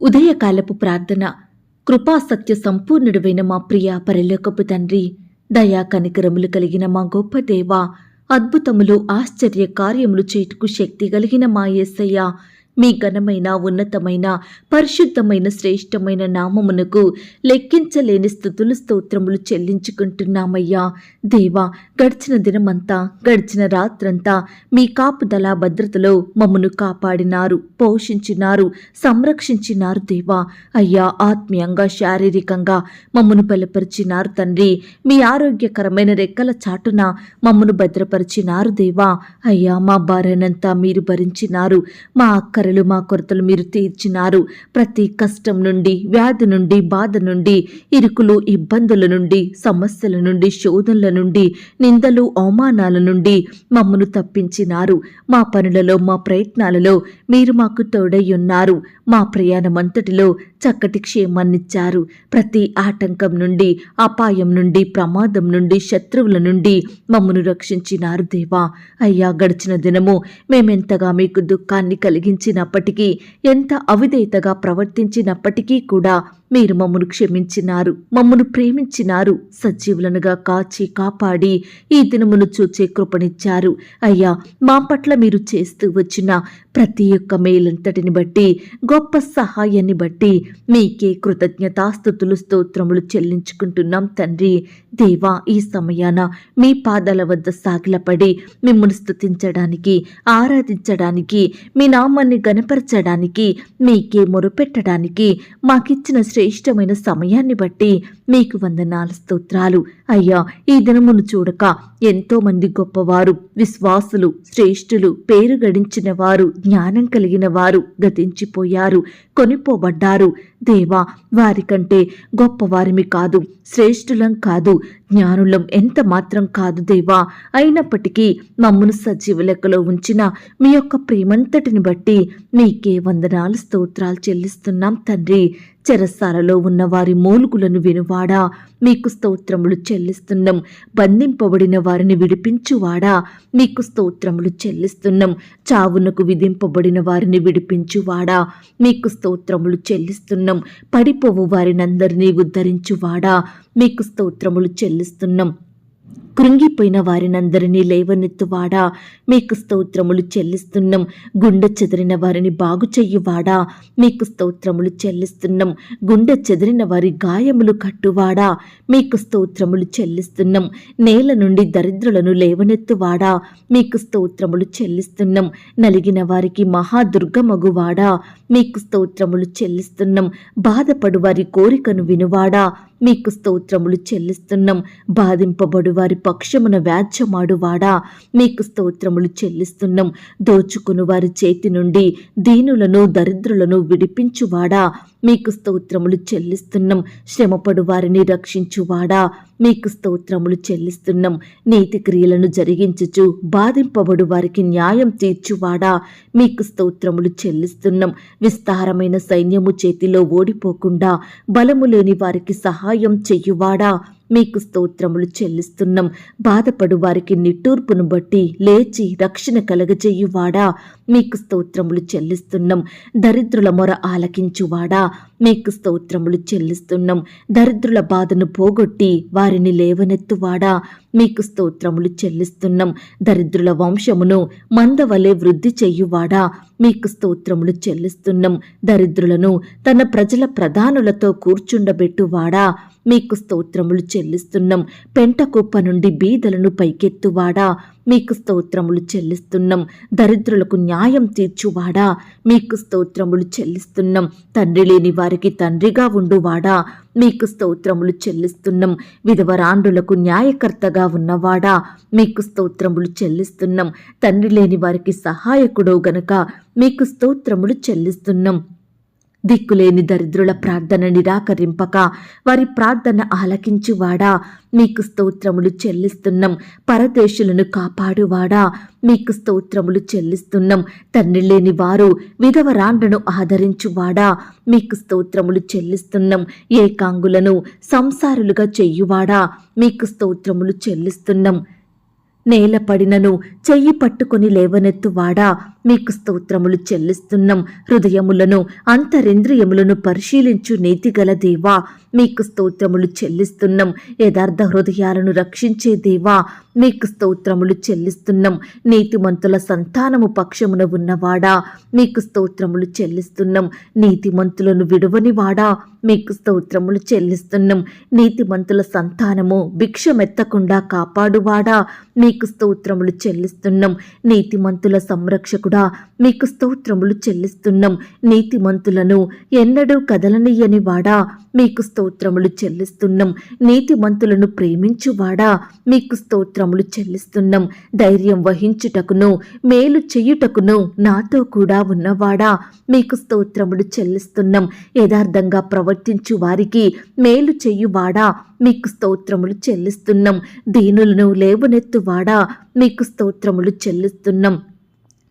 ఉదయకాలపు ప్రార్థన కృపా సత్య మా ప్రియ పరలోకపు తండ్రి దయా కనికరములు కలిగిన మా గొప్ప దేవ అద్భుతములు ఆశ్చర్య కార్యములు చేటుకు శక్తి కలిగిన మా యేసయ్య మీ ఘనమైన ఉన్నతమైన పరిశుద్ధమైన శ్రేష్టమైన నామమునకు లెక్కించలేని స్థుతులు స్తోత్రములు చెల్లించుకుంటున్నామయ్యా. దేవా గడిచిన దినమంతా గడిచిన రాత్రంతా మీ కాపుదల భద్రతలో మమ్మను కాపాడినారు పోషించినారు సంరక్షించినారు దేవా. అయ్యా ఆత్మీయంగా శారీరకంగా మమ్మను బలపరిచినారు తండ్రి. మీ ఆరోగ్యకరమైన రెక్కల చాటున మమ్మను భద్రపరిచినారు దేవా. అయ్యా మా భారనంతా మీరు భరించినారు మా అక్కరలు మా కొరతలు మీరు తీర్చినారు. ప్రతి కష్టం నుండి వ్యాధి నుండి బాధ నుండి ఇరుకులు ఇబ్బందుల నుండి సమస్యల నుండి శోధనల నుండి నిందలు అవమానాల నుండి మమ్మను తప్పించినారు. మా పనులలో మా ప్రయత్నాలలో మీరు మాకు తోడై ఉన్నారు. మా ప్రయాణమంతటిలో చక్కటి క్షేమాన్నిచ్చారు. ప్రతి ఆటంకం నుండి అపాయం నుండి ప్రమాదం నుండి శత్రువుల నుండి మమ్మను రక్షించినారు దేవా. అయ్యా గడిచిన దినము మేమెంతగా మీకు దుఃఖాన్ని కలిగించినప్పటికీ ఎంత అవిధేయతగా ప్రవర్తించినప్పటికీ కూడా మీరు మమ్మను క్షమించినారు మమ్మను ప్రేమించినారు సజీవులనుగా కాచి కాపాడి ఈ దినమును చూచే కృపనిచ్చారు. అయ్యా మా పట్ల మీరు చేస్తూ వచ్చిన ప్రతి ఒక్క మేలంతటిని బట్టి గొప్ప సహాయాన్ని బట్టి మీకే కృతజ్ఞతాస్థుతులు స్తోత్రములు చెల్లించుకుంటున్నాం తండ్రి. దేవా ఈ సమయాన మీ పాదాల వద్ద సాగిలపడి మిమ్మల్ని స్తుతించడానికి ఆరాధించడానికి మీ నామాన్ని గనపరచడానికి మీకే మొరుపెట్టడానికి మాకిచ్చిన శ్రేష్టమైన సమయాన్ని బట్టి మీకు వందనాలు స్తోత్రాలు. అయ్యా ఈ దినమును చూడక ఎంతో మంది గొప్పవారు విశ్వాసులు శ్రేష్ఠులు పేరు గడించిన వారు జ్ఞానం కలిగిన వారు గతించిపోయారు. కొనిపోబడ్డారు. దేవా వారికంటే గొప్పవారిమి కాదు శ్రేష్ఠులం కాదు జ్ఞానులం ఎంత మాత్రం కాదు దేవా. అయినప్పటికీ మమ్మను సజీవ లెక్కలో ఉంచిన మీ యొక్క ప్రేమంతటిని బట్టి మీకే వందనాలు స్తోత్రాలు చెల్లిస్తున్నాం తండ్రి. చెరసాలలో ఉన్న వారి మూలుగులను వినువాడా? మీకు స్తోత్రములు చెల్లిస్తున్నాం. బంధింపబడిన వారిని విడిపించువాడా? మీకు స్తోత్రములు చెల్లిస్తున్నాం. చావునకు విధింపబడిన వారిని విడిపించువాడా? మీకు స్తోత్రములు చెల్లిస్తున్నాం. పడిపోవు వారినందరినీ ఉద్ధరించువాడా? మీకు స్తోత్రములు చెల్లిస్తున్నాం. కృంగిపోయిన వారినందరినీ లేవనెత్తువాడా? మీకు స్తోత్రములు చెల్లిస్తున్నాం. గుండె చెదిరిన వారిని బాగు చెయ్యువాడా మీకు స్తోత్రములు చెల్లిస్తున్నాం. గుండె చెదిరిన వారి గాయములు కట్టువాడా? మీకు స్తోత్రములు చెల్లిస్తున్నాం. నేల నుండి దరిద్రులను లేవనెత్తువాడా? మీకు స్తోత్రములు చెల్లిస్తున్నాం. నలిగిన వారికి మహాదుర్గమగువాడా? మీకు స్తోత్రములు చెల్లిస్తున్నాం. బాధపడు వారి కోరికను వినువాడా? మీకు స్తోత్రములు చెల్లిస్తున్నాం. బాధింపబడు వారి పక్షమున వ్యాధ్యమాడువాడా మీకు స్తోత్రములు చెల్లిస్తున్నాం. దోచుకుని వారి చేతి నుండి దీనులను దరిద్రులను విడిపించువాడా? మీకు స్తోత్రములు చెల్లిస్తున్నాం. శ్రమపడు వారిని రక్షించువాడా? మీకు స్తోత్రములు చెల్లిస్తున్నాం. నీతి క్రియలను జరిగించుచు బాధింపబడు వారికి న్యాయం తీర్చువాడా? మీకు స్తోత్రములు చెల్లిస్తున్నాం. విస్తారమైన సైన్యము చేతిలో ఓడిపోకుండా బలము లేని వారికి సహాయం చెయ్యువాడా మీకు స్తోత్రములు చెల్లిస్తున్నాం. బాధపడు వారికి నిట్టూర్పును బట్టి లేచి రక్షణ కలగజేయువాడా? మీకు స్తోత్రములు చెల్లిస్తున్నాం. దరిద్రుల మొర ఆలకించువాడా? మీకు స్తోత్రములు చెల్లిస్తున్నాం. దరిద్రుల బాధను పోగొట్టి వారిని లేవనెత్తువాడా? మీకు స్తోత్రములు చెల్లిస్తున్నాం. దరిద్రుల వంశమును మందవలే వృద్ధి చెయ్యువాడా మీకు స్తోత్రములు చెల్లిస్తున్నాం. దరిద్రులను తన ప్రజల ప్రధానులతో కూర్చుండబెట్టువాడా? మీకు స్తోత్రములు చెల్లిస్తున్నాం. పెంట కుప్ప నుండి బీదలను పైకెత్తువాడా? మీకు స్తోత్రములు చెల్లిస్తున్నాం. దరిద్రులకు న్యాయం తీర్చువాడా? మీకు స్తోత్రములు చెల్లిస్తున్నాం. తండ్రి లేని వారికి తండ్రిగా ఉండువాడా? మీకు స్తోత్రములు చెల్లిస్తున్నాం. విధవరాండులకు న్యాయకర్తగా ఉన్నవాడా? మీకు స్తోత్రములు చెల్లిస్తున్నాం. తండ్రి లేని వారికి సహాయకుడో గనక మీకు స్తోత్రములు చెల్లిస్తున్నాం. దిక్కులేని దరిద్రుల ప్రార్థన నిరాకరింపక వారి ప్రార్థన ఆలకించువాడా? మీకు స్తోత్రములు చెల్లిస్తున్నాం. పరదేశులను కాపాడువాడా? మీకు స్తోత్రములు చెల్లిస్తున్నాం. తండ్రి లేని వారు విధవరాండ్రను ఆదరించువాడా? మీకు స్తోత్రములు చెల్లిస్తున్నాం. ఏకాంగులను సంసారులుగా చెయ్యువాడా మీకు స్తోత్రములు చెల్లిస్తున్నాం. నేలపడినను చెయ్యి పట్టుకొని లేవనెత్తువాడా? మీకు స్తోత్రములు చెల్లిస్తున్నాం. హృదయములను అంతరింద్రియములను పరిశీలించు నీతిగల దేవా మీకు స్తోత్రములు చెల్లిస్తున్నాం. యథార్థ హృదయాలను రక్షించే దేవా మీకు స్తోత్రములు చెల్లిస్తున్నాం. నీతిమంతుల సంతానము పక్షమున ఉన్నవాడా మీకు స్తోత్రములు చెల్లిస్తున్నాం. నీతిమంతులను విడువనివాడా మీకు స్తోత్రములు చెల్లిస్తున్నాం. నీతిమంతుల సంతానము భిక్షమెత్తకుండా కాపాడువాడా మీకు స్తోత్రములు చెల్లిస్తున్నాం. నీతిమంతుల సంరక్షకుడు మీకు స్తోత్రములు చెల్లిస్తున్నాం. నీతిమంతులను ఎన్నడూ కదలనియని వాడా మీకు స్తోత్రములు చెల్లిస్తున్నాం. నీతిమంతులను ప్రేమించువాడా మీకు స్తోత్రములు చెల్లిస్తున్నాం. ధైర్యం వహించుటకును మేలు చెయ్యుటకును నాతో కూడా ఉన్నవాడా మీకు స్తోత్రములు చెల్లిస్తున్నాం. యథార్థంగా ప్రవర్తించు వారికి మేలు చెయ్యువాడా మీకు స్తోత్రములు చెల్లిస్తున్నాం. దీనులను లేవనెత్తువాడా మీకు స్తోత్రములు చెల్లిస్తున్నాం.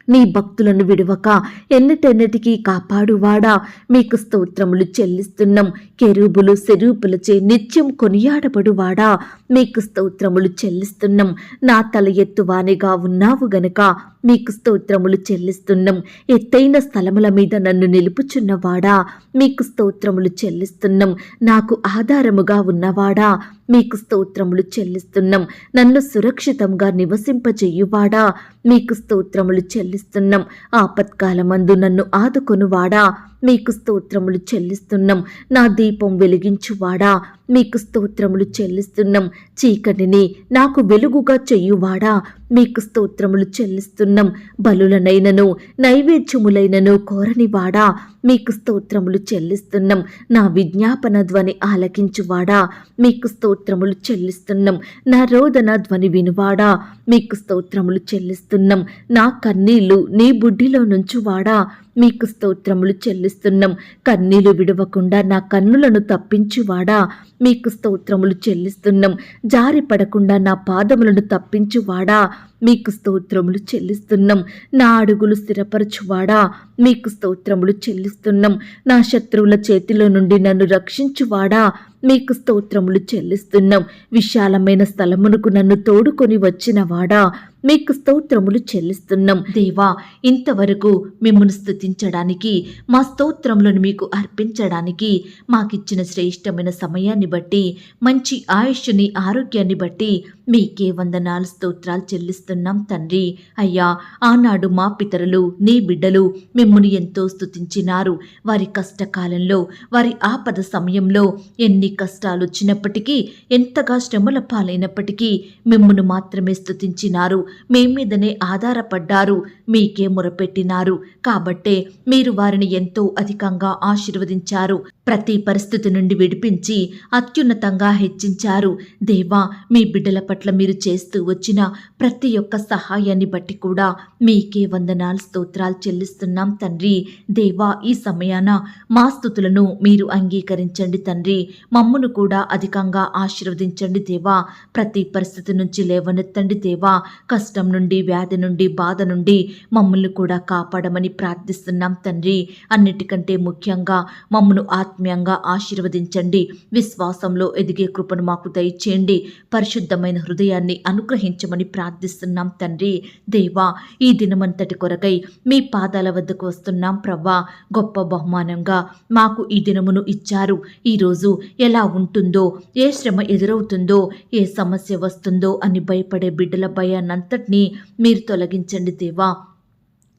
నీ భక్తులను విడువక ఎన్నటెన్నటికీ కాపాడువాడా. మీకు స్తోత్రములు చెల్లిస్తున్నాం. కెరూబులు సెరూపులచే నిత్యం కొనియాడబడువాడా. మీకు స్తోత్రములు చెల్లిస్తున్నాం. నా తల ఎత్తువానిగా ఉన్నావు గనక మీకు స్తోత్రములు చెల్లిస్తున్నాం. ఎత్తైన స్థలముల మీద నన్ను నిలుపుచున్నవాడా? మీకు స్తోత్రములు చెల్లిస్తున్నాం. నాకు ఆధారముగా ఉన్నవాడా? మీకు స్తోత్రములు చెల్లిస్తున్నాం. నన్ను సురక్షితంగా నివసింపజేయువాడా? మీకు స్తోత్రములు చెల్లిస్తున్నాం. ఆపత్కాలమందు నన్ను ఆదుకొనువాడా? మీకు స్తోత్రములు చెల్లిస్తున్నాం. నా దీపం వెలిగించువాడా? మీకు స్తోత్రములు చెల్లిస్తున్నాం. చీకటిని నాకు వెలుగుగా చెయ్యువాడా మీకు స్తోత్రములు చెల్లిస్తున్నాం. బలులనైనను నైవేద్యములైనను కోరనివాడా? మీకు స్తోత్రములు చెల్లిస్తున్నాం. నా విజ్ఞాపన ధ్వని ఆలకించువాడా? మీకు స్తోత్రములు చెల్లిస్తున్నాం. నా రోదన ధ్వని వినువాడా? మీకు స్తోత్రములు చెల్లిస్తున్నాం. నా కన్నీళ్ళు నీ బుడ్డిలో నుంచువాడా? మీకు స్తోత్రములు చెల్లిస్తున్నాం. కన్నీలు విడవకుండా నా కన్నులను తప్పించువాడా? మీకు స్తోత్రములు చెల్లిస్తున్నాం. జారి పడకుండా నా పాదములను తప్పించువాడా? మీకు స్తోత్రములు చెల్లిస్తున్నాం. నా అడుగులు స్థిరపరచువాడా? మీకు స్తోత్రములు చెల్లిస్తున్నాం. నా శత్రువుల చేతిలో నుండి నన్ను రక్షించువాడా? మీకు స్తోత్రములు చెల్లిస్తున్నాం. విశాలమైన స్థలమునకు నన్ను తోడుకొని వచ్చినవాడా? మీకు స్తోత్రములు చెల్లిస్తున్నాం. దేవా ఇంతవరకు మిమ్మల్ని స్తుతించడానికి మా స్తోత్రములను మీకు అర్పించడానికి మాకిచ్చిన శ్రేష్టమైన సమయాన్ని బట్టి మంచి ఆయుష్ని ఆరోగ్యాన్ని బట్టి మీకే వందనాలు స్తోత్రాలు చెల్లిస్తున్నాం తండ్రి. అయ్యా ఆనాడు మా పితరులు నీ బిడ్డలు మిమ్మల్ని ఎంతో స్తుతించినారు. వారి కష్టకాలంలో వారి ఆపద సమయంలో ఎన్ని కష్టాలు వచ్చినప్పటికీ ఎంతగా శ్రమల పాలైనప్పటికీ మిమ్మల్ని మాత్రమే స్తుతించినారు. మీ మీదనే ఆధారపడ్డారు మీకే మొరపెట్టినారు. కాబట్టే మీరు వారిని ఎంతో అధికంగా ఆశీర్వదించారు. ప్రతి పరిస్థితి నుండి విడిపించి అత్యున్నతంగా హెచ్చించారు. దేవా మీ బిడ్డల పట్ల మీరు చేస్తూ వచ్చిన ప్రతి ఒక్క సహాయాన్ని బట్టి కూడా మీకే వందనాలు స్తోత్రాలు చెల్లిస్తున్నాం తండ్రి. దేవా ఈ సమయాన మా స్థుతులను మీరు అంగీకరించండి తండ్రి. మమ్మును కూడా అధికంగా ఆశీర్వదించండి దేవా. ప్రతి పరిస్థితి నుంచి లేవనెత్తండి దేవా. కష్టం నుండి వ్యాధి నుండి బాధ నుండి మమ్మల్ని కూడా కాపాడమని ప్రార్థిస్తున్నాం తండ్రి. అన్నిటికంటే ముఖ్యంగా మమ్మను ఆత్మీయంగా ఆశీర్వదించండి. విశ్వాసంలో ఎదిగే కృపను మాకు దయచేయండి. పరిశుద్ధమైన హృదయాన్ని అనుగ్రహించమని ప్రార్థిస్తున్నాం తండ్రి. దేవా ఈ దినమంతటి కొరకై మీ పాదాల వద్దకు వస్తున్నాం ప్రవ్వా. గొప్ప బహుమానంగా మాకు ఈ దినమును ఇచ్చారు. ఈరోజు ఎలా ఉంటుందో ఏ శ్రమ ఎదురవుతుందో ఏ సమస్య వస్తుందో అని భయపడే బిడ్డల భయాన్నంతటినీ మీరు తొలగించండి దేవా.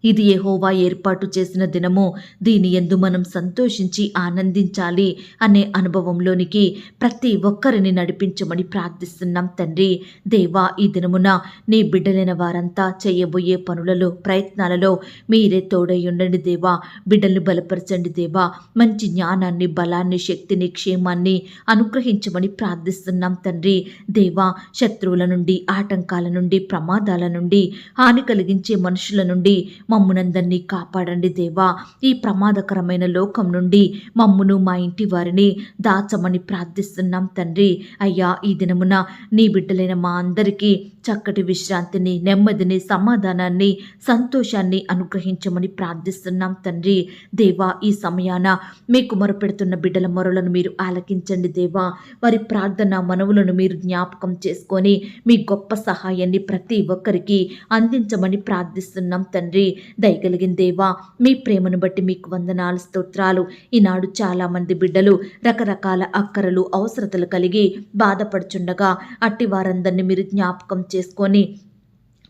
ఇది యెహోవా ఏర్పాటు చేసిన దినము. దీని ఎందు మనం సంతోషించి ఆనందించాలి అనే అనుభవంలోనికి ప్రతి ఒక్కరిని నడిపించమని ప్రార్థిస్తున్నాం తండ్రి. దేవా ఈ దినమున నీ బిడ్డలైన వారంతా చేయబోయే పనులలో ప్రయత్నాలలో మీరే తోడై ఉండండి దేవా. బిడ్డల్ని బలపరచండి దేవా. మంచి జ్ఞానాన్ని బలాన్ని శక్తిని క్షేమాన్ని అనుగ్రహించమని ప్రార్థిస్తున్నాం తండ్రి. దేవా శత్రువుల నుండి ఆటంకాల నుండి ప్రమాదాల నుండి హాని కలిగించే మనుషుల నుండి మమ్మునందరినీ కాపాడండి దేవా. ఈ ప్రమాదకరమైన లోకం నుండి మమ్మును మా ఇంటి వారిని దాచమని ప్రార్థిస్తున్నాం తండ్రి. అయ్యా ఈ దినమున నీ బిడ్డలైన మా అందరికీ చక్కటి విశ్రాంతిని నెమ్మదిని సమాధానాన్ని సంతోషాన్ని అనుగ్రహించమని ప్రార్థిస్తున్నాం తండ్రి. దేవా ఈ సమయాన మీకు మొరపెడుతున్న బిడ్డల మొరలను మీరు ఆలకించండి దేవా. వారి ప్రార్థన మనవులను మీరు జ్ఞాపకం చేసుకొని మీ గొప్ప సహాయాన్ని ప్రతి ఒక్కరికి అందించమని ప్రార్థిస్తున్నాం తండ్రి. దయగలిగిన దేవా మీ ప్రేమను బట్టి మీకు వందనాలు స్తోత్రాలు. ఈనాడు చాలామంది బిడ్డలు రకరకాల అక్కరలు అవసరతలు కలిగి బాధపడుచుండగా అట్టి వారందరినీ మీరు జ్ఞాపకం చేసుకొని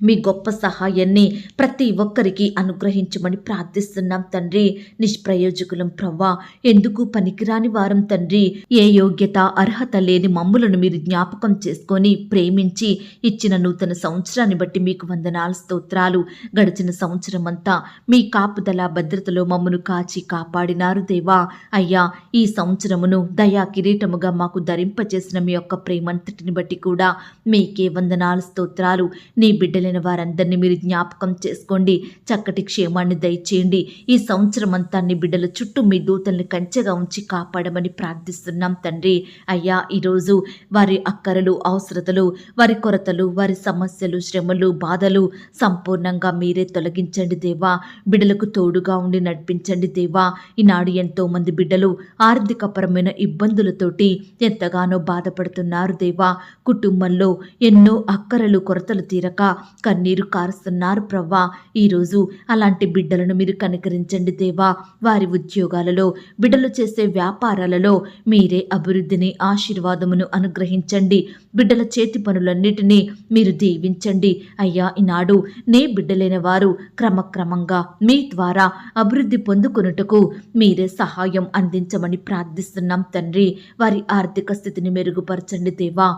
మీ గొప్ప సహాయాన్ని ప్రతి ఒక్కరికి అనుగ్రహించమని ప్రార్థిస్తున్నాం తండ్రి. నిష్ప్రయోజకులం ప్రవ్వా ఎందుకు పనికిరాని వారం తండ్రి? ఏ యోగ్యత అర్హత లేని మమ్ములను మీరు జ్ఞాపకం చేసుకొని ప్రేమించి ఇచ్చిన నూతన సంవత్సరాన్ని బట్టి మీకు వందనాలు స్తోత్రాలు. గడిచిన సంవత్సరం అంతా మీ కాపుదల భద్రతలో మమ్మను కాచి కాపాడినారు దేవా. అయ్యా ఈ సంవత్సరమును దయా కిరీటముగా మాకు ధరింపచేసిన మీ యొక్క ప్రేమంతటిని బట్టి కూడా మీకే వందనాలు స్తోత్రాలు. నీ బిడ్డలైన వారందరినీ మీరు జ్ఞాపకం చేసుకోండి. చక్కటి క్షేమాన్ని దయచేయండి. ఈ సంవత్సరం అంతా నీ బిడ్డల చుట్టూ మీ దూతల్ని కంచెగా ఉంచి కాపాడమని ప్రార్థిస్తున్నాం తండ్రి. అయ్యా ఈరోజు వారి అక్కరలు అవసరతలు వారి కొరతలు వారి సమస్యలు శ్రమలు బాధలు సంపూర్ణంగా మీరే తొలగించండి దేవా. బిడ్డలకు తోడుగా ఉండి నడిపించండి దేవా. ఈనాడు ఎంతో మంది బిడ్డలు ఆర్థికపరమైన ఇబ్బందులతోటి ఎంతగానో బాధపడుతున్నారు దేవా. కుటుంబంలో ఎన్నో అక్కరలు కొరతలు తీరక కన్నీరు కారుస్తున్నారు ప్రవ్వా. ఈరోజు అలాంటి బిడ్డలను మీరు కనికరించండి దేవా. వారి ఉద్యోగాలలో బిడ్డలు చేసే వ్యాపారాలలో మీరే అభివృద్ధిని ఆశీర్వాదమును అనుగ్రహించండి. బిడ్డల చేతి పనులన్నిటినీ మీరు దీవించండి. అయ్యా ఈనాడు నే బిడ్డలైన వారు క్రమక్రమంగా మీ ద్వారా అభివృద్ధి పొందుకొనుటకు మీరే సహాయం అందించమని ప్రార్థిస్తున్నాం తండ్రి. వారి ఆర్థిక స్థితిని మెరుగుపరచండి దేవా.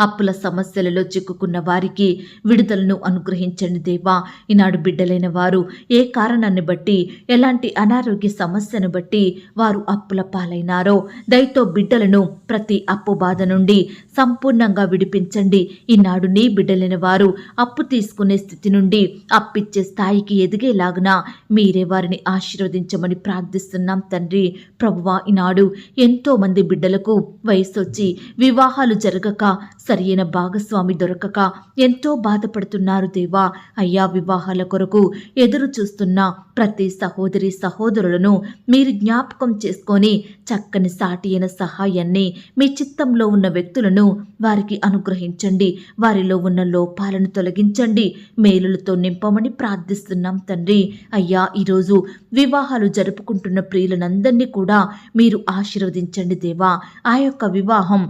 అప్పుల సమస్యలలో చిక్కుకున్న వారికి విడుదలను అనుగ్రహించండి దేవా. ఈనాడు బిడ్డలైన వారు ఏ కారణాన్ని బట్టి ఎలాంటి అనారోగ్య సమస్యను బట్టి వారు అప్పుల పాలైనారో దయతో బిడ్డలను ప్రతి అప్పు బాధ నుండి సంపూర్ణంగా విడిపించండి. ఈనాడు నీ బిడ్డలైన వారు అప్పు తీసుకునే స్థితి నుండి అప్పిచ్చే స్థాయికి ఎదిగేలాగున మీరే వారిని ఆశీర్వదించమని ప్రార్థిస్తున్నాం తండ్రి ప్రభువా. ఈనాడు ఎంతో మంది బిడ్డలకు వయసొచ్చి వివాహాలు జరగక సరియైన భాగస్వామి దొరకక ఎంతో బాధపడుతున్నారు దేవా. అయ్యా వివాహాల కొరకు ఎదురు చూస్తున్న ప్రతి సహోదరి సహోదరులను మీరు జ్ఞాపకం చేసుకొని చక్కని సాటి అయిన సహాయాన్ని మీ చిత్తంలో ఉన్న వ్యక్తులను వారికి అనుగ్రహించండి. వారిలో ఉన్న లోపాలను తొలగించండి. మేలులతో నింపమని ప్రార్థిస్తున్నాం తండ్రి. అయ్యా ఈరోజు వివాహాలు జరుపుకుంటున్న ప్రియులనందరినీ కూడా మీరు ఆశీర్వదించండి దేవా. ఆ యొక్క వివాహం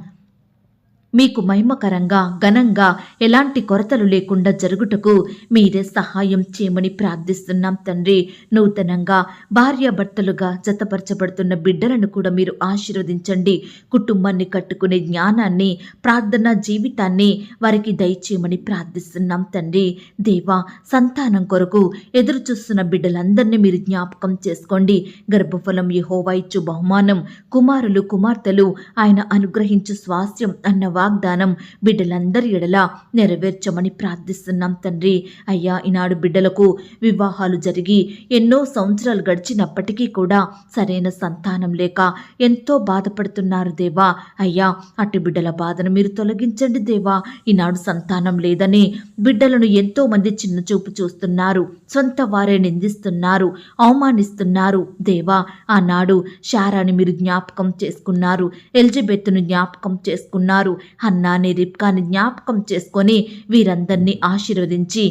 మీకు మహిమకరంగా ఘనంగా ఎలాంటి కొరతలు లేకుండా జరుగుటకు మీరే సహాయం చేయమని ప్రార్థిస్తున్నాం తండ్రి. నూతనంగా భార్యాభర్తలుగా జతపరచబడుతున్న బిడ్డలను కూడా మీరు ఆశీర్వదించండి. కుటుంబాన్ని కట్టుకునే జ్ఞానాన్ని ప్రార్థనా జీవితాన్ని వారికి దయచేయమని ప్రార్థిస్తున్నాం తండ్రి. దేవా సంతానం కొరకు ఎదురు చూస్తున్న బిడ్డలందరినీ మీరు జ్ఞాపకం చేసుకోండి. గర్భఫలం యెహోవా ఇచ్చు బహుమానం. కుమారులు కుమార్తెలు ఆయన అనుగ్రహించు స్వాస్థ్యం అన్నవా వాగ్దానం. బిడ్డలందరి ఎడల నెరవేర్చమని ప్రార్థిస్తున్నాం తండ్రి. అయ్యా ఈనాడు బిడ్డలకు వివాహాలు జరిగి ఎన్నో సంవత్సరాలు గడిచినప్పటికీ కూడా సరైన సంతానం లేక ఎంతో బాధపడుతున్నారు దేవా. అయ్యా అటు బిడ్డల బాధను మీరు తొలగించండి దేవా. ఈనాడు సంతానం లేదని బిడ్డలను ఎంతో మంది చిన్న చూపు చూస్తున్నారు. సొంత వారే నిందిస్తున్నారు అవమానిస్తున్నారు. దేవా ఆనాడు శారాని మీరు జ్ఞాపకం చేసుకున్నారు ఎలిజబెత్తును జ్ఞాపకం చేసుకున్నారు. హన్నాని రిప్కాని జ్ఞాపకం చేసుకొని వీరందరినీ ఆశీర్వదించి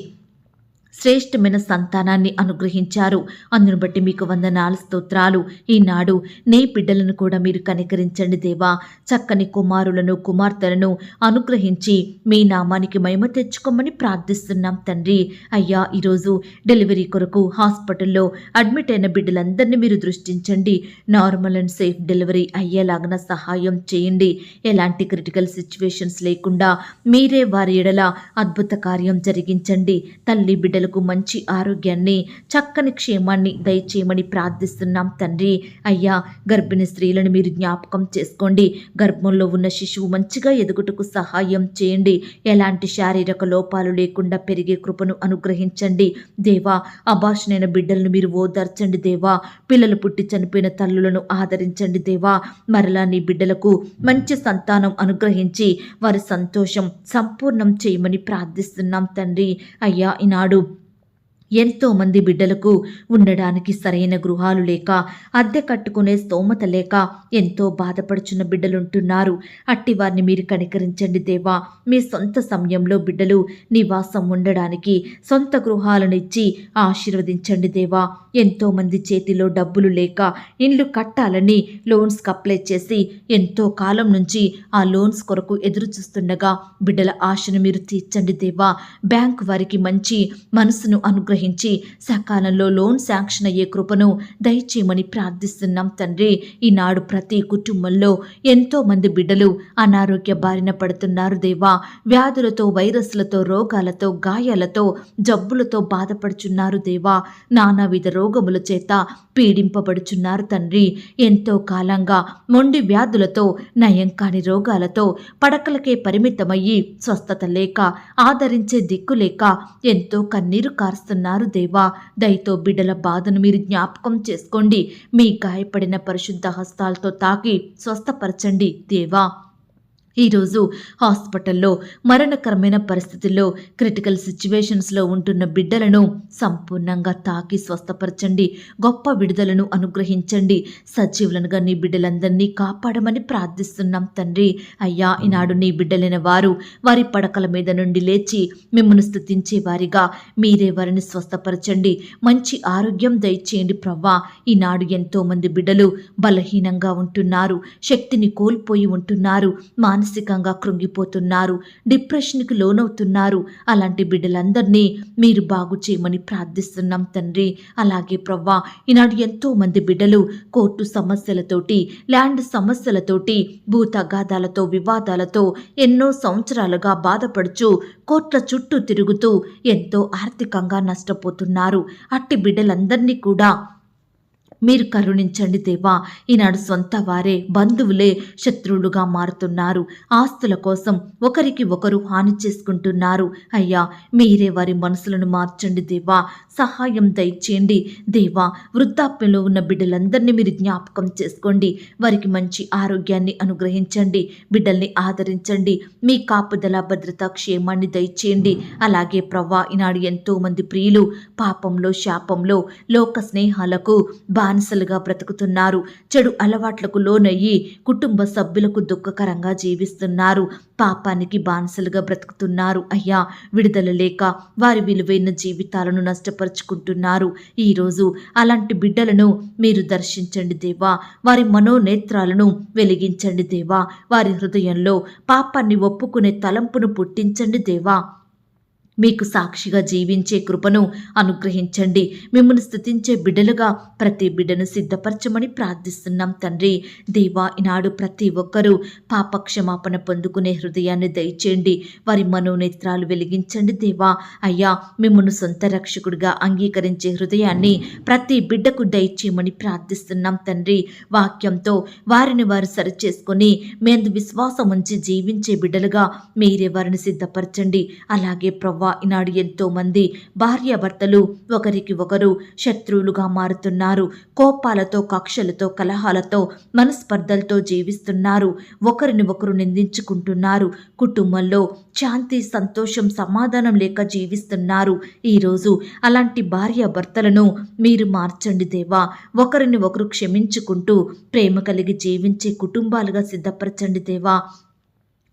శ్రేష్టమైన సంతానాన్ని అనుగ్రహించారు. అందును బట్టి మీకు వందనాలు స్తోత్రాలు. ఈనాడు నీ బిడ్డలను కూడా మీరు కనికరించండి దేవా. చక్కని కుమారులను కుమార్తెలను అనుగ్రహించి మీ నామానికి మహిమ తెచ్చుకోమని ప్రార్థిస్తున్నాం తండ్రి. అయ్యా ఈరోజు డెలివరీ కొరకు హాస్పిటల్లో అడ్మిట్ అయిన బిడ్డలందరినీ మీరు దృష్టించండి. నార్మల్ అండ్ సేఫ్ డెలివరీ అయ్యేలాగన సహాయం చేయండి. ఎలాంటి క్రిటికల్ సిచ్యువేషన్స్ లేకుండా మీరే వారి ఎడల అద్భుత కార్యం జరిగించండి. తల్లి బిడ్డలు బిడ్డలకు మంచి ఆరోగ్యాన్ని చక్కని క్షేమాన్ని దయచేయమని ప్రార్థిస్తున్నాం తండ్రి. అయ్యా గర్భిణీ స్త్రీలను మీరు జ్ఞాపకం చేసుకోండి. గర్భంలో ఉన్న శిశువు మంచిగా ఎదుగుటకు సహాయం చేయండి. ఎలాంటి శారీరక లోపాలు లేకుండా పెరిగే కృపను అనుగ్రహించండి. దేవా అభాషణైన బిడ్డలను మీరు ఓదార్చండి దేవా. పిల్లలు పుట్టి చనిపోయిన తల్లులను ఆదరించండి దేవా. మరలా నీ బిడ్డలకు మంచి సంతానం అనుగ్రహించి వారి సంతోషం సంపూర్ణం చేయమని ప్రార్థిస్తున్నాం తండ్రి. అయ్యా ఈనాడు ఎంతో మంది బిడ్డలకు ఉండడానికి సరైన గృహాలు లేక అద్దె కట్టుకునే స్తోమత లేక ఎంతో బాధపడుచున్న బిడ్డలుంటున్నారు. అట్టి వారిని మీరు కనికరించండి దేవా. మీ సొంత సమయంలో బిడ్డలు నివాసం ఉండడానికి సొంత గృహాలను ఇచ్చి ఆశీర్వదించండి దేవా. ఎంతో మంది చేతిలో డబ్బులు లేక ఇండ్లు కట్టాలని లోన్స్కి అప్లై చేసి ఎంతో కాలం నుంచి ఆ లోన్స్ కొరకు ఎదురు చూస్తుండగా బిడ్డల ఆశను మీరు తీర్చండి దేవా. బ్యాంకు వారికి మంచి మనసును అనుగ్రహించి సకాలంలో లోన్ శాంక్షన్ అయ్యే కృపను దయచేయమని ప్రార్థిస్తున్నాం తండ్రి. ఈనాడు ప్రతి కుటుంబంలో ఎంతో మంది బిడ్డలు అనారోగ్య బారిన పడుతున్నారు దేవా. వ్యాధులతో వైరస్లతో రోగాలతో గాయాలతో జబ్బులతో బాధపడుచున్నారు దేవా. నానావిధ రోగముల చేత పీడింపబడుచున్నారు తండ్రి. ఎంతో కాలంగా మొండి వ్యాధులతో నయం కాని రోగాలతో పడకలకే పరిమితమయ్యి స్వస్థత లేక ఆదరించే దిక్కు లేక ఎంతో కన్నీరు కారుస్తున్నారు దేవా. దయతో బిడ్డల బాధను మీరు జ్ఞాపకం చేసుకోండి. మీ గాయపడిన పరిశుద్ధ హస్తాలతో తాకి స్వస్థపరచండి దేవా. ఈరోజు హాస్పిటల్లో మరణకరమైన పరిస్థితుల్లో క్రిటికల్ సిచ్యువేషన్స్లో ఉంటున్న బిడ్డలను సంపూర్ణంగా తాకి స్వస్థపరచండి గొప్ప విడుదలను అనుగ్రహించండి. సజీవులనుగా నీ బిడ్డలందరినీ కాపాడమని ప్రార్థిస్తున్నాం తండ్రి. అయ్యా ఈనాడు నీ బిడ్డలైన వారు వారి పడకల మీద నుండి లేచి మిమ్మల్ని స్థుతించే వారిగా మీరే వారిని స్వస్థపరచండి. మంచి ఆరోగ్యం దయచేయండి ప్రవ్వా. ఈనాడు ఎంతోమంది బిడ్డలు బలహీనంగా ఉంటున్నారు శక్తిని కోల్పోయి ఉంటున్నారు మానసికంగా కృంగిపోతున్నారు డిప్రెషన్కి లోనవుతున్నారు. అలాంటి బిడ్డలందరినీ మీరు బాగు చేయమని ప్రార్థిస్తున్నాం తండ్రి. అలాగే ప్రవ్వా ఈనాడు ఎంతో మంది బిడ్డలు కోర్టు సమస్యలతోటి ల్యాండ్ సమస్యలతోటి భూతగాదాలతో వివాదాలతో ఎన్నో సంవత్సరాలుగా బాధపడుచు కోట్ల చుట్టూ తిరుగుతూ ఎంతో ఆర్థికంగా నష్టపోతున్నారు. అట్టి బిడ్డలందరినీ కూడా మీరు కరుణించండి దేవా. ఈనాడు సొంత వారే బంధువులే శత్రువులుగా మారుతున్నారు. ఆస్తుల కోసం ఒకరికి ఒకరు హాని చేసుకుంటున్నారు. అయ్యా మీరే వారి మనసులను మార్చండి దేవా. సహాయం దయచేయండి. దేవా వృద్ధాప్యంలో ఉన్న బిడ్డలందరినీ మీరు జ్ఞాపకం చేసుకోండి. వారికి మంచి ఆరోగ్యాన్ని అనుగ్రహించండి. బిడ్డల్ని ఆదరించండి. మీ కాపుదల భద్రత క్షేమాన్ని దయచేయండి. అలాగే ప్రవ్వా ఈనాడు ఎంతో మంది ప్రియులు పాపంలో శాపంలో లోక స్నేహాలకు బా బానిసలుగా బ్రతుకుతున్నారు. చెడు అలవాట్లకు లోనయ్యి కుటుంబ సభ్యులకు దుఃఖకరంగా జీవిస్తున్నారు. పాపానికి బానిసలుగా బ్రతుకుతున్నారు. అయ్యా విడుదల లేక వారి విలువైన జీవితాలను నష్టపరుచుకుంటున్నారు. ఈరోజు అలాంటి బిడ్డలను మీరు దర్శించండి దేవా. వారి మనోనేత్రాలను వెలిగించండి దేవా. వారి హృదయంలో పాపాన్ని ఒప్పుకునే తలంపును పుట్టించండి దేవా. మీకు సాక్షిగా జీవించే కృపను అనుగ్రహించండి. మిమ్మల్ని స్థుతించే బిడ్డలుగా ప్రతి బిడ్డను సిద్ధపరచమని ప్రార్థిస్తున్నాం తండ్రి. దేవా ఈనాడు ప్రతి ఒక్కరూ పాపక్షమాపణ పొందుకునే హృదయాన్ని దయచేయండి. వారి మనోనేత్రాలు వెలిగించండి దేవా. అయ్యా మిమ్మల్ని సొంత రక్షకుడిగా అంగీకరించే హృదయాన్ని ప్రతి బిడ్డకు దయచేయమని ప్రార్థిస్తున్నాం తండ్రి. వాక్యంతో వారిని వారు సరిచేసుకొని మేము విశ్వాసం ఉంచి జీవించే బిడ్డలుగా మీరే వారిని సిద్ధపరచండి. అలాగే ప్రవ్వా ఈనాడు ఎంతో మంది భార్యాభర్తలు. ఒకరికి ఒకరు శత్రువులుగా మారుతున్నారు. కోపాలతో కక్షలతో కలహాలతో మనస్పర్ధలతో జీవిస్తున్నారు. ఒకరిని ఒకరు నిందించుకుంటున్నారు. కుటుంబంలో శాంతి సంతోషం సమాధానం లేక జీవిస్తున్నారు. ఈరోజు అలాంటి భార్యాభర్తలను మీరు మార్చండి దేవా. ఒకరిని ఒకరు క్షమించుకుంటూ ప్రేమ కలిగి జీవించే కుటుంబాలుగా సిద్ధపరచండి దేవా.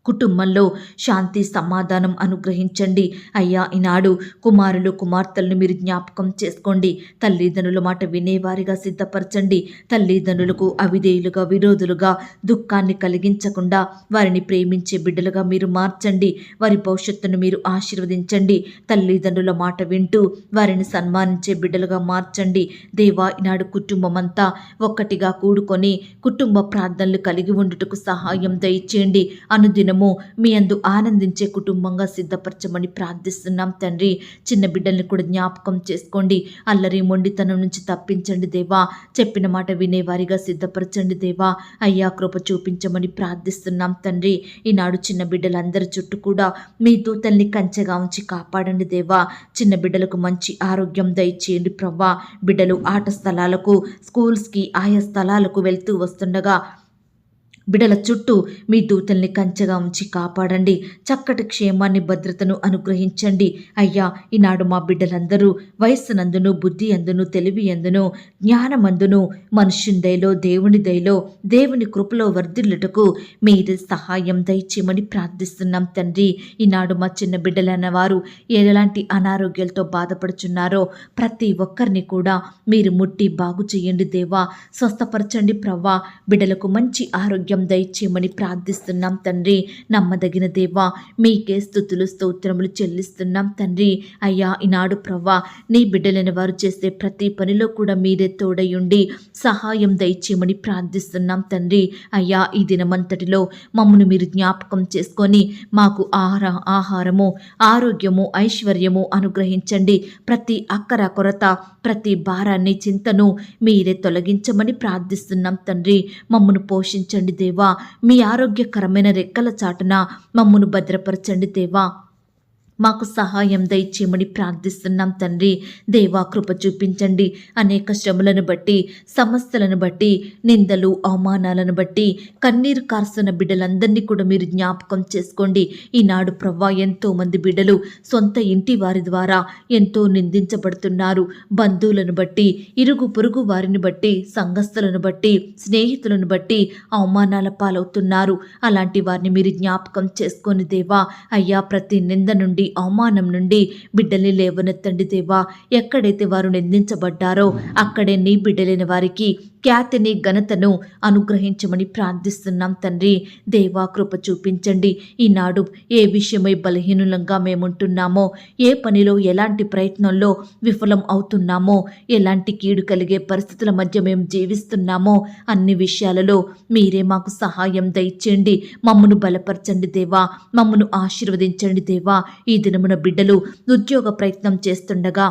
కుటుంబంలో శాంతి సమాధానం అనుగ్రహించండి. అయ్యా ఈనాడు కుమారులు కుమార్తెలను మీరు జ్ఞాపకం చేసుకోండి. తల్లిదండ్రుల మాట వినేవారిగా సిద్ధపరచండి. తల్లిదండ్రులకు అవిధేయులుగా విరోధులుగా దుఃఖాన్ని కలిగించకుండా వారిని ప్రేమించే బిడ్డలుగా మీరు మార్చండి. వారి భవిష్యత్తును మీరు ఆశీర్వదించండి. తల్లిదండ్రుల మాట వింటూ వారిని సన్మానించే బిడ్డలుగా మార్చండి. దేవా ఈనాడు కుటుంబం అంతా ఒక్కటిగా కూడుకొని కుటుంబ ప్రార్థనలు కలిగి ఉండుటకు సహాయం దయచేయండి. అనుదినము మీ అందు ఆనందించే కుటుంబంగా సిద్ధపరచమని ప్రార్థిస్తున్నాం తండ్రి. చిన్న బిడ్డల్ని కూడా జ్ఞాపకం చేసుకోండి. అల్లరి మొండితనం నుంచి తప్పించండి దేవా. చెప్పిన మాట వినేవారిగా సిద్ధపరచండి దేవా. అయ్యా కృప చూపించమని ప్రార్థిస్తున్నాం తండ్రి. ఈనాడు చిన్న బిడ్డలందరి చుట్టూ కూడా మీ దూతల్ని కంచెగా ఉంచి కాపాడండి దేవా. చిన్న బిడ్డలకు మంచి ఆరోగ్యం దయచేయండి ప్రవ్వా. బిడ్డలు ఆట స్థలాలకు స్కూల్స్కి ఆయా స్థలాలకు వెళ్తూ వస్తుండగా బిడల చుట్టూ మీ దూతల్ని కంచగా ఉంచి కాపాడండి. చక్కటి క్షేమాన్ని భద్రతను అనుగ్రహించండి. అయ్యా ఈనాడు మా బిడ్డలందరూ వయస్సునందును బుద్ధి అందును తెలివి అందును జ్ఞానమందును మనుష్యుని దయలో దేవుని దయలో దేవుని కృపలో వర్ధిల్లుటకు మీరు సహాయం దయచేయమని ప్రార్థిస్తున్నాం తండ్రి. ఈనాడు మా చిన్న బిడ్డలైన వారు ఎలాంటి అనారోగ్యాలతో బాధపడుచున్నారో ప్రతి ఒక్కరిని కూడా మీరు ముట్టి బాగు చేయండి దేవా. స్వస్థపరచండి ప్రవ్వా. బిడ్డలకు మంచి ఆరోగ్యం దయచేయమని ప్రార్థిస్తున్నాం తండ్రి. నమ్మదగిన దేవ మీకే స్థుతులు స్తోత్రములు చెల్లిస్తున్నాం తండ్రి. అయ్యా ఈనాడు ప్రవ్వా నీ బిడ్డలైన వారు చేసే ప్రతి పనిలో కూడా మీరే తోడయుండి సహాయం దయచేయమని ప్రార్థిస్తున్నాం తండ్రి. అయ్యా ఈ దినమంతటిలో మమ్మను మీరు జ్ఞాపకం చేసుకొని మాకు ఆహార ఆహారము ఆరోగ్యము ఐశ్వర్యము అనుగ్రహించండి. ప్రతి అక్కర కొరత ప్రతి భారాన్ని చింతను మీరే తొలగించమని ప్రార్థిస్తున్నాం తండ్రి. మమ్మను పోషించండి దేవా మీ ఆరోగ్యకరమైన రెక్కల చాటున మమ్మను భద్రపరచండి దేవా. మాకు సహాయం దయచేయమని ప్రార్థిస్తున్నాం తండ్రి. దేవా కృప చూపించండి. అనేక శ్రమలను బట్టి సమస్యలను బట్టి నిందలు అవమానాలను బట్టి కన్నీరు కార్స్తున్న బిడ్డలందరినీ కూడా మీరు జ్ఞాపకం చేసుకోండి. ఈనాడు ప్రవ్వా ఎంతో మంది బిడ్డలు సొంత ఇంటి వారి ద్వారా ఎంతో నిందించబడుతున్నారు. బంధువులను బట్టి ఇరుగు పొరుగు వారిని బట్టి సంఘస్థులను బట్టి స్నేహితులను బట్టి అవమానాల పాలవుతున్నారు. అలాంటి వారిని మీరు జ్ఞాపకం చేసుకొని దేవా. అయ్యా ప్రతి నింద నుండి అవమానం నుండి బిడ్డల్ని లేవనెత్తండి దేవా. ఎక్కడైతే వారు నిందించబడ్డారో అక్కడే నీ బిడ్డలైన వారికి ఖ్యాతిని ఘనతను అనుగ్రహించమని ప్రార్థిస్తున్నాం తండ్రి. దేవా కృప చూపించండి. ఈనాడు ఏ విషయమై బలహీనులంగా మేముంటున్నామో ఏ పనిలో ఎలాంటి ప్రయత్నంలో విఫలం అవుతున్నామో ఎలాంటి కీడు కలిగే పరిస్థితుల మధ్య మేము జీవిస్తున్నామో అన్ని విషయాలలో మీరే మాకు సహాయం దయచేయండి. మమ్మను బలపరచండి దేవా. మమ్మను ఆశీర్వదించండి దేవా. ఈ ఈ దినమున బిడ్డలు ఉద్యోగ ప్రయత్నం చేస్తుండగా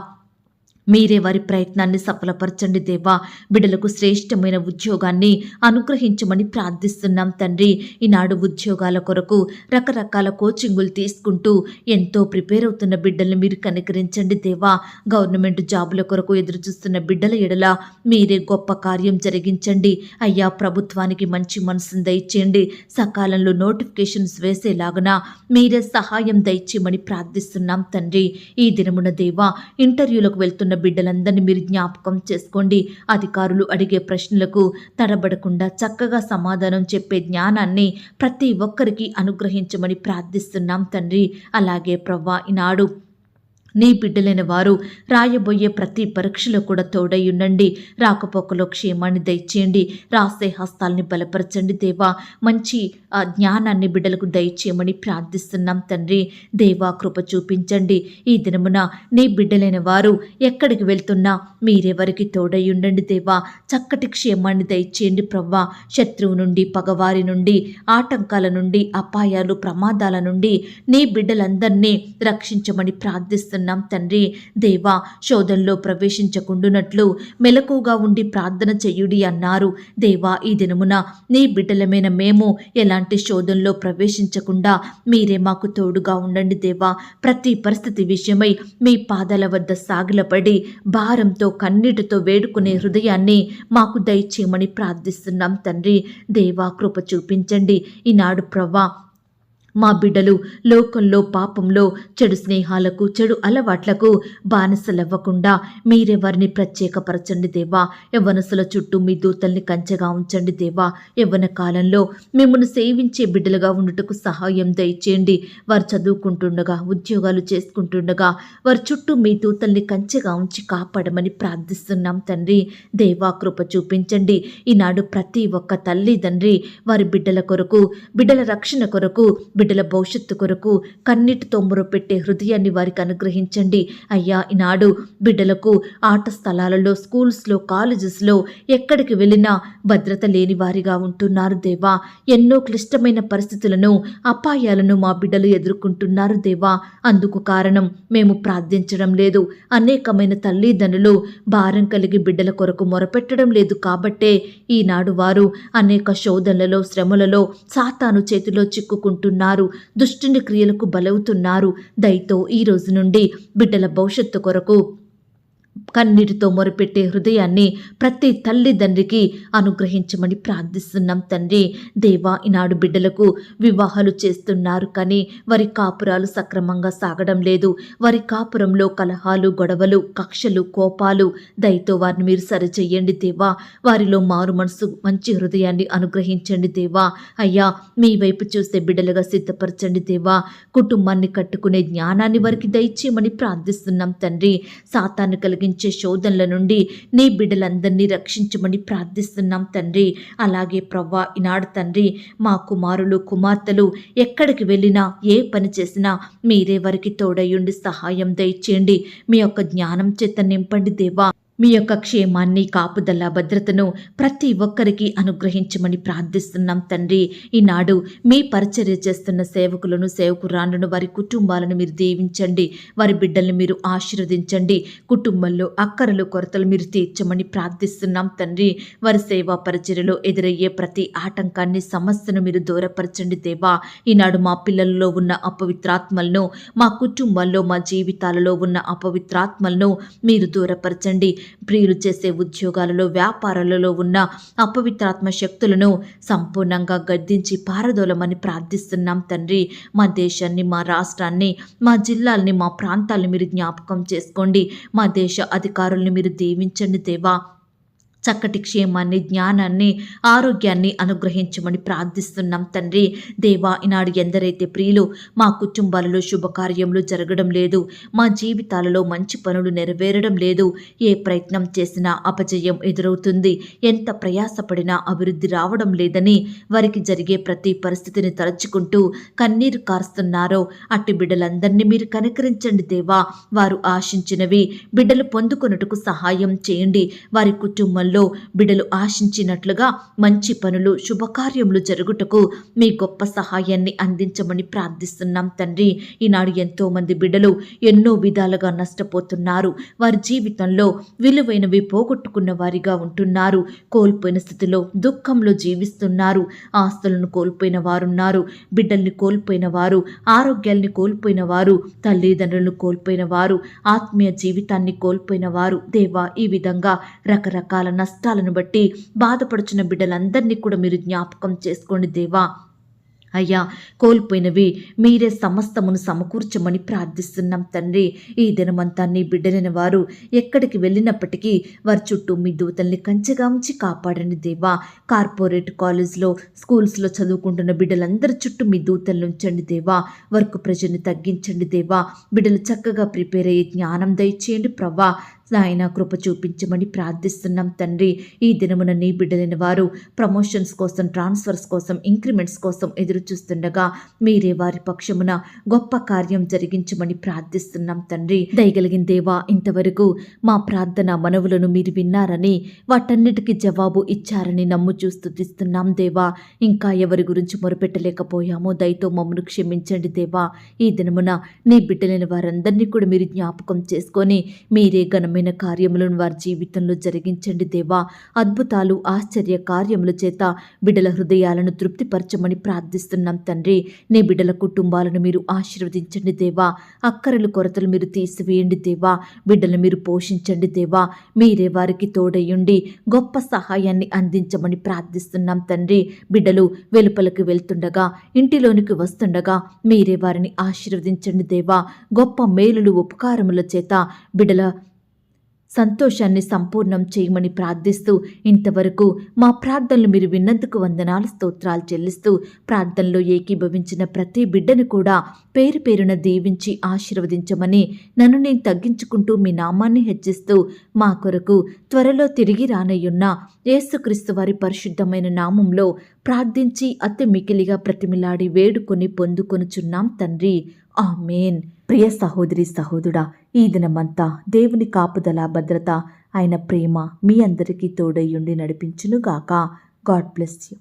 మీరే వారి ప్రయత్నాన్ని సఫలపరచండి దేవా. బిడ్డలకు శ్రేష్టమైన ఉద్యోగాన్ని అనుగ్రహించమని ప్రార్థిస్తున్నాం తండ్రి. ఈనాడు ఉద్యోగాల కొరకు రకరకాల కోచింగులు తీసుకుంటూ ఎంతో ప్రిపేర్ అవుతున్న బిడ్డల్ని మీరు కనికరించండి దేవా. గవర్నమెంట్ జాబుల కొరకు ఎదురు చూస్తున్న బిడ్డల ఎడల మీరే గొప్ప కార్యం జరిగించండి. అయ్యా ప్రభుత్వానికి మంచి మనసును దయచేయండి. సకాలంలో నోటిఫికేషన్స్ వేసేలాగున మీరే సహాయం దయచేయమని ప్రార్థిస్తున్నాం తండ్రి. ఈ దినమున దేవా ఇంటర్వ్యూలకు వెళ్తున్న బిడ్డలందరినీ మీరు జ్ఞాపకం చేసుకోండి. అధికారులు అడిగే ప్రశ్నలకు తడబడకుండా చక్కగా సమాధానం చెప్పే జ్ఞానాన్ని ప్రతి ఒక్కరికి అనుగ్రహించమని ప్రార్థిస్తున్నాం తండ్రి. అలాగే ప్రవ్వా ఈనాడు నీ బిడ్డలైన వారు రాయబోయే ప్రతి పరీక్షలో కూడా తోడై ఉండండి. రాకపోకలో క్షేమాన్ని దయచేయండి. రాసే హస్తాల్ని బలపరచండి దేవా. మంచి ఆ జ్ఞానాన్ని బిడ్డలకు దయచేయమని ప్రార్థిస్తున్నాం తండ్రి. దేవా కృప చూపించండి. ఈ దినమున నీ బిడ్డలైన వారు ఎక్కడికి వెళ్తున్నా మీరెవరికి తోడై ఉండండి దేవా. చక్కటి క్షేమాన్ని దయచేయండి ప్రవ్వా. శత్రువు నుండి పగవారి నుండి ఆటంకాల నుండి అపాయాలు ప్రమాదాల నుండి నీ బిడ్డలందరినీ రక్షించమని ప్రార్థిస్తున్నాం తండ్రి. దేవా శోధంలో ప్రవేశించకుండునట్లు మెలకుగా ఉండి ప్రార్థన చెయ్యుడి అన్నారు. దేవా ఈ దినమున నీ బిడ్డలమైన మేము ఎలాంటి శోధనలో ప్రవేశించకుండా మీరే మాకు తోడుగా ఉండండి దేవా. ప్రతి పరిస్థితి విషయమై మీ పాదాల వద్ద సాగిలపడి భారంతో కన్నీటితో వేడుకునే హృదయాన్ని మాకు దయచేయమని ప్రార్థిస్తున్నాం తండ్రి. దేవా కృప చూపించండి. ఈనాడు ప్రవ్వా మా బిడ్డలు లోకంలో పాపంలో చెడు స్నేహాలకు చెడు అలవాట్లకు బానిసలవ్వకుండా మీరెవరిని ప్రత్యేకపరచండి దేవా? యవ్వనసుల చుట్టూ మీ దూతల్ని కంచెగా ఉంచండి దేవా. యవ్వన కాలంలో మిమ్మల్ని సేవించే బిడ్డలుగా ఉండుటకు సహాయం దయచేయండి. వారు చదువుకుంటుండగా ఉద్యోగాలు చేసుకుంటుండగా వారి చుట్టూ మీ దూతల్ని కంచెగా ఉంచి కాపాడమని ప్రార్థిస్తున్నాం తండ్రి. దేవా కృప చూపించండి. ఈనాడు ప్రతి ఒక్క తల్లి తండ్రి వారి బిడ్డల కొరకు బిడ్డల రక్షణ కొరకు బిడ్డల భవిష్యత్తు కొరకు కన్నీటితో మొరపెట్టే హృదయాన్ని వారికి అనుగ్రహించండి. అయ్యా ఈనాడు బిడ్డలకు ఆట స్థలాలలో స్కూల్స్లో కాలేజెస్లో ఎక్కడికి వెళ్ళినా భద్రత లేని వారిగా ఉంటున్నారు దేవా. ఎన్నో క్లిష్టమైన పరిస్థితులను అపాయాలను మా బిడ్డలు ఎదుర్కొంటున్నారు దేవా. అందుకు కారణం మేము ప్రార్థించడం లేదు. అనేకమైన తల్లిదండ్రులు భారం కలిగి బిడ్డల కొరకు మొరపెట్టడం లేదు కాబట్టే ఈనాడు వారు అనేక శోధనలలో శ్రమలలో సాతాను చేతిలో చిక్కుకుంటున్నారు. దుష్టుని క్రియలకు బలవుతున్నారు. దయతో ఈ రోజు నుండి బిడ్డల భవిష్యత్తు కొరకు కన్నీటితో మొరపెట్టే హృదయాన్ని ప్రతి తల్లిదండ్రికి అనుగ్రహించమని ప్రార్థిస్తున్నాం తండ్రి. దేవా ఈనాడు బిడ్డలకు వివాహాలు చేస్తున్నారు కానీ వారి కాపురాలు సక్రమంగా సాగడం లేదు. వారి కాపురంలో కలహాలు గొడవలు కక్షలు కోపాలు దయతో వారిని మీరు సరిచేయండి దేవా. వారిలో మారు మనసు మంచి హృదయాన్ని అనుగ్రహించండి దేవా. అయ్యా మీ వైపు చూసే బిడ్డలుగా సిద్ధపరచండి దేవా. కుటుంబాన్ని కట్టుకునే జ్ఞానాన్ని వారికి దయచేయమని ప్రార్థిస్తున్నాం తండ్రి. సాతాన్ని కలిగించే శోధనల నుండి నీ బిడ్డలందరినీ రక్షించమని ప్రార్థిస్తున్నాం తండ్రి. అలాగే ప్రవ్వా ఈనాడు తండ్రి మా కుమారులు కుమార్తెలు ఎక్కడికి వెళ్ళినా ఏ పని చేసినా మీరే వారికి తోడయుండి సహాయం దయచేయండి. మీ యొక్క జ్ఞానం చేత నింపండి దేవా. మీ యొక్క క్షేమాన్ని కాపుదల భద్రతను ప్రతి ఒక్కరికి అనుగ్రహించమని ప్రార్థిస్తున్నాం తండ్రి. ఈనాడు మీ పరిచర్య చేస్తున్న సేవకులను సేవకురాలను వారి కుటుంబాలను మీరు దీవించండి. వారి బిడ్డలను మీరు ఆశీర్వదించండి. కుటుంబంలో అక్కరలు కొరతలు మీరు తీర్చమని ప్రార్థిస్తున్నాం తండ్రి. వారి సేవా పరిచర్యలో ఎదురయ్యే ప్రతి ఆటంకాన్ని సమస్యను మీరు దూరపరచండి దేవా. ఈనాడు మా పిల్లలలో ఉన్న అపవిత్రాత్మలను మా కుటుంబాల్లో మా జీవితాలలో ఉన్న అపవిత్రాత్మలను మీరు దూరపరచండి. ప్రియులు చేసే ఉద్యోగాలలో వ్యాపారాలలో ఉన్న అపవిత్రాత్మ శక్తులను సంపూర్ణంగా గద్దించి పారదోలమని ప్రార్థిస్తున్నాం తండ్రి. మా దేశాన్ని మా రాష్ట్రాన్ని మా జిల్లాల్ని మా ప్రాంతాల్ని మీరు జ్ఞాపకం చేసుకోండి. మా దేశ అధికారుల్ని మీరు దీవించండి దేవా. చక్కటి క్షేమాన్ని జ్ఞానాన్ని ఆరోగ్యాన్ని అనుగ్రహించమని ప్రార్థిస్తున్నాం తండ్రి. దేవా ఈనాడు ఎందరైతే ప్రియులు మా కుటుంబాలలో శుభకార్యములు జరగడం లేదు. మా జీవితాలలో మంచి పనులు నెరవేరడం లేదు. ఏ ప్రయత్నం చేసినా అపజయం ఎదురవుతుంది. ఎంత ప్రయాసపడినా అభివృద్ధి రావడం లేదని వారికి జరిగే ప్రతి పరిస్థితిని తలుచుకుంటూ కన్నీరు కారుస్తున్నారో అట్టి బిడ్డలందరినీ మీరు కనికరించండి దేవా. వారు ఆశించినవి బిడ్డలు పొందుకొనుటకు సహాయం చేయండి. వారి కుటుంబంలో బిడ్డలు ఆశించినట్లుగా మంచి పనులు శుభకార్యములు జరుగుటకు మీ గొప్ప సహాయాన్ని అందించమని ప్రార్థిస్తున్నాం తండ్రి. ఈనాడు ఎంతో మంది బిడ్డలు ఎన్నో విధాలుగా నష్టపోతున్నారు. వారి జీవితంలో విలువైనవి పోగొట్టుకున్న వారిగా ఉంటున్నారు. కోల్పోయిన స్థితిలో దుఃఖంలో జీవిస్తున్నారు. ఆస్తులను కోల్పోయిన వారున్నారు. బిడ్డల్ని కోల్పోయిన వారు ఆరోగ్యాల్ని కోల్పోయిన వారు తల్లిదండ్రులను కోల్పోయిన వారు ఆత్మీయ జీవితాన్ని కోల్పోయిన వారు. దేవా ఈ విధంగా రకరకాల నష్టాలను బట్టి బాధపడుచున్న బిడ్డలందరినీ కూడా మీరు జ్ఞాపకం చేసుకోండి దేవా. అయ్యా కోల్పోయినవి మీరే సమస్తమును సమకూర్చమని ప్రార్థిస్తున్నాం తండ్రి. ఈ దినమంతా నీ బిడ్డలైన వారు ఎక్కడికి వెళ్ళినప్పటికీ వారి చుట్టూ మీ దూతల్ని కంచెగా ఉంచి కాపాడండి దేవా. కార్పొరేట్ కాలేజ్లో స్కూల్స్లో చదువుకుంటున్న బిడ్డలందరి చుట్టూ మీ దూతల్ని ఉంచండి దేవా. వర్క్ ప్రజల్ని తగ్గించండి దేవా. బిడ్డలు చక్కగా ప్రిపేర్ అయ్యే జ్ఞానం దయచేయండి ప్రవ్వా నాయన కృప చూపించమని ప్రార్థిస్తున్నాం తండ్రి. ఈ దినమున నీ బిడ్డలైన వారు ప్రమోషన్స్ కోసం ట్రాన్స్ఫర్స్ కోసం ఇంక్రిమెంట్స్ కోసం ఎదురు చూస్తుండగా మీరే వారి పక్షమున గొప్ప కార్యం జరిగించమని ప్రార్థిస్తున్నాం తండ్రి. దయగలిగిన దేవా ఇంతవరకు మా ప్రార్థన మనవులను మీరు విన్నారని వాటన్నిటికీ జవాబు ఇచ్చారని నమ్ము స్థుతిస్తున్నాం దేవా. ఇంకా ఎవరి గురించి మొరపెట్టలేకపోయామో దయతో మమ్మను క్షమించండి దేవా. ఈ దినమున నీ బిడ్డలైన వారందరినీ కూడా మీరు జ్ఞాపకం చేసుకొని మీరే ఘనమైన కార్యములను వారి జీవితంలో జరిగించండి దేవా. అద్భుతాలు ఆశ్చర్య కార్యముల చేత బిడ్డల హృదయాలను తృప్తిపరచమని ప్రార్థిస్తున్నాం తండ్రి. నీ బిడ్డల కుటుంబాలను మీరు ఆశీర్వదించండి దేవా. అక్కరలు కొరతలు మీరు తీసివేయండి దేవా. బిడ్డలు మీరు పోషించండి దేవా. మీరే వారికి తోడయ్యుండి గొప్ప సహాయాన్ని అందించమని ప్రార్థిస్తున్నాం తండ్రి. బిడ్డలు వెలుపలకు వెళ్తుండగా ఇంటిలోనికి వస్తుండగా మీరే వారిని ఆశీర్వదించండి దేవా. గొప్ప మేలులు ఉపకారముల చేత బిడ్డల సంతోషాన్ని సంపూర్ణం చేయమని ప్రార్థిస్తూ ఇంతవరకు మా ప్రార్థనలు మీరు విన్నందుకు వందనాలు స్తోత్రాలు చెల్లిస్తూ ప్రార్థనలో ఏకీభవించిన ప్రతి బిడ్డను కూడా పేరు పేరున దీవించి ఆశీర్వదించమని నన్ను నేను తగ్గించుకుంటూ మీ నామాన్ని హెచ్చిస్తూ మా కొరకు త్వరలో తిరిగి రానయ్యున్న యేసుక్రీస్తు వారి పరిశుద్ధమైన నామంలో ప్రార్థించి అతి మికిలిగా ప్రతిమిలాడి వేడుకొని పొందుకొనుచున్నాం తండ్రి. ఆమెన్. ప్రియ సహోదరి సహోదరుడా ఈ దినమంతా దేవుని కాపుదల భద్రత ఆయన ప్రేమ మీ అందరికీ తోడయ్యుండి నడిపించునుగాక. God bless you.